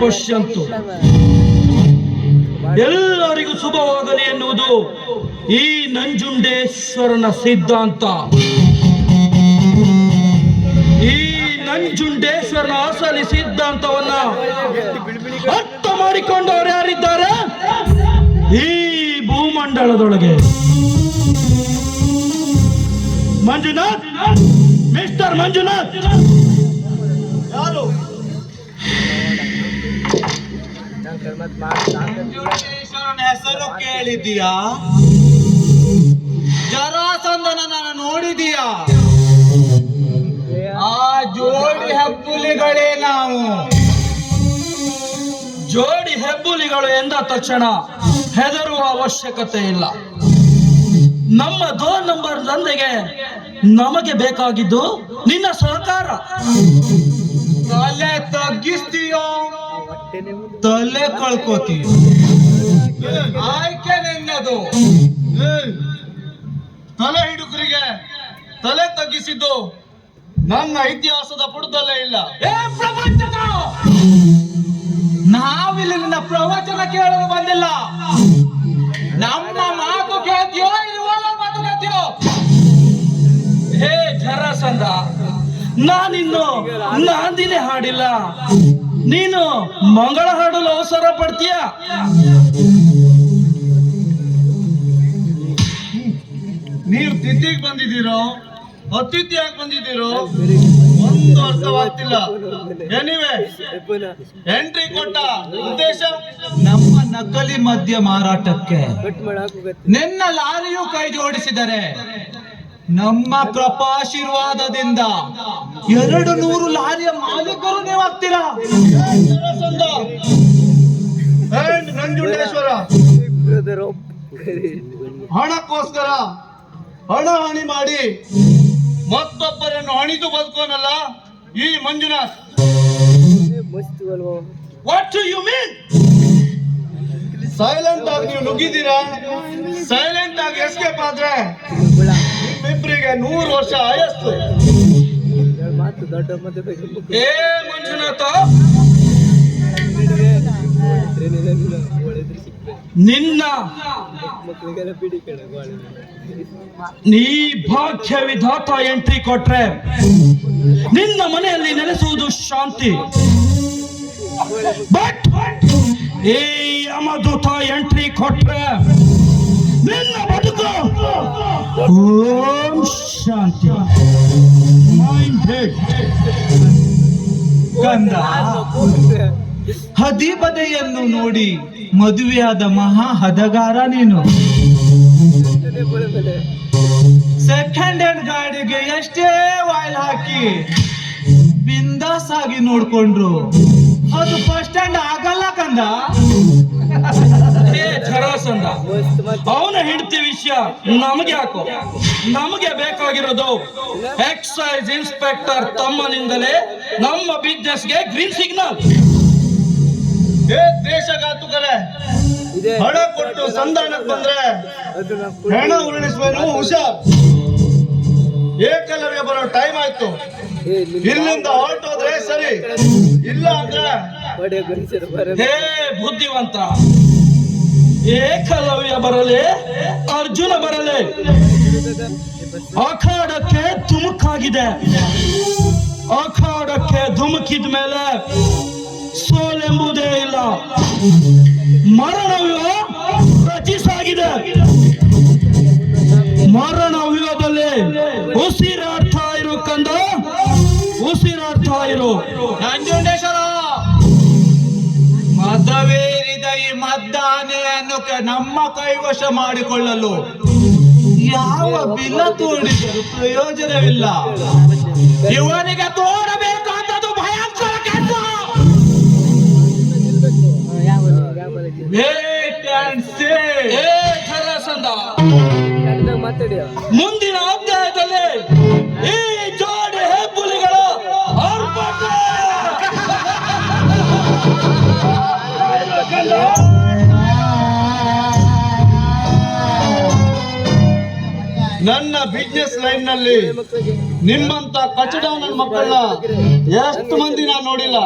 ಪಶ್ಯಂತು. ಎಲ್ಲರಿಗೂ ಶುಭವಾಗಲಿ ಎನ್ನುವುದು ಈ ನಂಜುಂಡೇಶ್ವರನ ಸಿದ್ಧಾಂತ. ಈ ನಂಜುಂಡೇಶ್ವರನ ಅಸಲಿ ಸಿದ್ಧಾಂತವನ್ನ ಅರ್ಥ ಮಾಡಿಕೊಂಡವರು ಯಾರಿದ್ದಾರೆ? ಈ ಭೂಮಂಡಲದೊಳಗೆ. ಮಂಜುನಾಥ್, ಮಿಸ್ಟರ್ ಮಂಜುನಾಥ್. ನಂಜುಂಡೇಶ್ವರನ ಹೆಸರು ಕೇಳಿದ್ದೀಯಾ? ಜರಾಸಂದನನ್ನ ನೋಡಿದೀಯಾ? ಆ ಜೋಡಿ ಹೆಬ್ಬುಲಿಗಳೇ ನಾವು. ಜೋಡಿ ಹೆಬ್ಬುಲಿಗಳು ಎಂದ ತಕ್ಷಣ ಹೆದರುವ ಅವಶ್ಯಕತೆ ಇಲ್ಲ. ನಮ್ಮ ದೋ ನಂಬರ್ ದಂಧೆಗೆ ನಮಗೆ ಬೇಕಾಗಿದ್ದು ನಿನ್ನ ಸಹಕಾರ. ತಲೆ ತಗ್ಗಿಸ್ತೀಯೋ ತಲೆ ಕಳ್ಕೋತೀಯೋ ಆಯ್ಕೆ ನಿನ್ನದು. ತಲೆ ಹಿಡುಕರಿಗೆ ತಲೆ ತಗ್ಗಿಸಿದ್ದು ನನ್ನ ಇತಿಹಾಸದ ಪುಟದಲ್ಲೇ ಇಲ್ಲ. ಏ ಪ್ರವಚನ! ನಾವಿಲ್ಲಿ ನಿನ್ನ ಪ್ರವಚನ ಕೇಳಲು ಬಂದಿಲ್ಲ. ನಮ್ಮ ಮಾತು ಕೇಳ್ತೀಯೋ ಇಲ್ವಲ್ಲ ಮಾತು ಕೇಳ್ತೀಯೋ? ಹೇ ಜರಸಂದ ನಾನಿನ್ನು ನಾಂದಿನೇ ಹಾಡಿಲ್ಲ. ನೀನು ಮಂಗಳ ಹಾಡಲು ಅವಸರ ಪಡ್ತೀಯ? ನೀವು ತಿಥಿಗೆ ಬಂದಿದ್ದೀರೋ ಅತಿಥಿಯಾಗಿ ಬಂದಿದ್ದೀರೋ ಒಂದು ಅರ್ಥವಾಗ್ತಿಲ್ಲ. ಎನಿವೆ ಎಂಟ್ರಿ ಕೊಟ್ಟ ಉದ್ದೇಶ ನಮ್ಮ ನಕಲಿ ಮದ್ಯ ಮಾರಾಟಕ್ಕೆ ನಿನ್ನ ಲಾರಿಯು ಕೈ ಜೋಡಿಸಿದರೆ ನಮ್ಮ ಕೃಪಾಶೀರ್ವಾದದಿಂದ ಎರಡು ನೂರು ಲಾರಿಯ ಮಾಲೀಕರು ನೀವು ಆಗ್ತೀರಾ ಹಣಕ್ಕೋಸ್ಕರ ಹಣ ಹಣಿ ಮಾಡಿ ಮತ್ತೊಬ್ಬರನ್ನು ಹಣಿದು ಬದುಕೋನಲ್ಲ ಈ Manjunath. What you mean silent ಆಗಿ ನೀವು ನುಗ್ಗಿದ್ದೀರಾ? ಸೈಲೆಂಟ್ ಆಗಿ ಎಸ್ಕೇಪ್ ಆದ್ರೆ ನಿಮ್ಮಿಬ್ಬರಿಗೆ ನೂರು ವರ್ಷ ಆಯಸ್ತು ಏ ಮಂಜುನಾಥ, ನಿನ್ನ ನೀ ಭಾಗ್ಯ ವಿಧಾತ ಎಂಟ್ರಿ ಕೊಟ್ರೆ ನಿನ್ನ ಮನೆಯಲ್ಲಿ ನೆಲೆಸುವುದು ಶಾಂತಿ. ಬಟ್ ಈ ಅಮದೂತ ಎಂಟ್ರಿ ಕೊಟ್ರೆ ನಿನ್ನ ಬದುಕು. ಓಂ ಶಾಂತಿ. ಹದಿಬದೆಯನ್ನು ನೋಡಿ ಮದುವೆಯಾದ ಮಹಾ ಹದಗಾರ ನೀನು. ಸೆಕೆಂಡ್ ಹ್ಯಾಂಡ್ ಗಾಡಿಗೆ ಎಷ್ಟೇ ವಾಯ್ಲ್ ಹಾಕಿ ಬಿಂದಾಸ್ ಆಗಿ ನೋಡ್ಕೊಂಡ್ರು. ಅದು ಫಸ್ಟ್ ಹ್ಯಾಂಡ್ ಆಗಲ್ಲ ಕಂದ. ಏ ಅವನ ಹೆಂಡತಿ ವಿಷಯ ನಮಗೆ ಯಾಕೋ? ನಮಗೆ ಬೇಕಾಗಿರೋದು ಎಕ್ಸೈಸ್ ಇನ್ಸ್ಪೆಕ್ಟರ್ ತಮ್ಮನಿಂದಲೇ ನಮ್ಮ ಬಿಸ್ನೆಸ್ಗೆ ಗ್ರೀನ್ ಸಿಗ್ನಲ್. ಏ ದೇಶಘಾತುಕರೇ ಹಣ ಕೊಟ್ಟು ಸಂಧಾನಕ್ಕೆ ಬಂದ್ರೆ ಹೆಣ ಉರುಳಿಸುವನು ಹುಷಾರ್. ಏಕಲವ್ಯ ಬರೋ ಟೈಮ್ ಆಯ್ತು. ಇಲ್ಲಿಂದ ಹೊರಟೋದ್ರೆ ಸರಿ. ಇಲ್ಲ ಅಂದ್ರೆ ಹೇ ಬುದ್ಧಿವಂತ. ಏಕಲವ್ಯ ಬರಲಿ, ಅರ್ಜುನ ಬರಲಿ. ಅಖಾಡಕ್ಕೆ ತುಮುಕಾಗಿದೆ ಅಖಾಡಕ್ಕೆ ಧುಮುಕಿದ ಮೇಲೆ ಸೋಲೆಂಬುದೇ ಇಲ್ಲ. ಮರಣವ್ಯ ರಚಿಸಾಗಿದೆ ಮರಣವ್ಯದಲ್ಲಿ ಉಸಿರಾಡ್ತಾ ಇರು ಕಂದ, ಉಸಿರಾಡ್ತಾ ಇರು. ನಂಜುಂಡೇಶ್ವರ! ಮದವೇರಿದ ಈ ಮದ್ದಾನೆಯನ್ನು ನಮ್ಮ ಕೈವಶ ಮಾಡಿಕೊಳ್ಳಲು ಯಾವ ಬಿಲ್ಲ ತೋಡಿದರೂ ಪ್ರಯೋಜನವಿಲ್ಲ. ಇವನಿಗೆ ತೋಡಬೇಕಾದದ್ದು ಭಯಂಕರ ಕೆಲಸ ಮುಂದಿನ ನನ್ನ ಬಿಸ್ನೆಸ್ ಲೈನ್ನಲ್ಲಿ ನಿಮ್ಮಂತ ಕಚ್ಚಡ ನನ್ನ ಮಕ್ಕಳನ್ನ ಎಷ್ಟು ಮಂದಿ ನಾನು ನೋಡಿಲ್ಲ.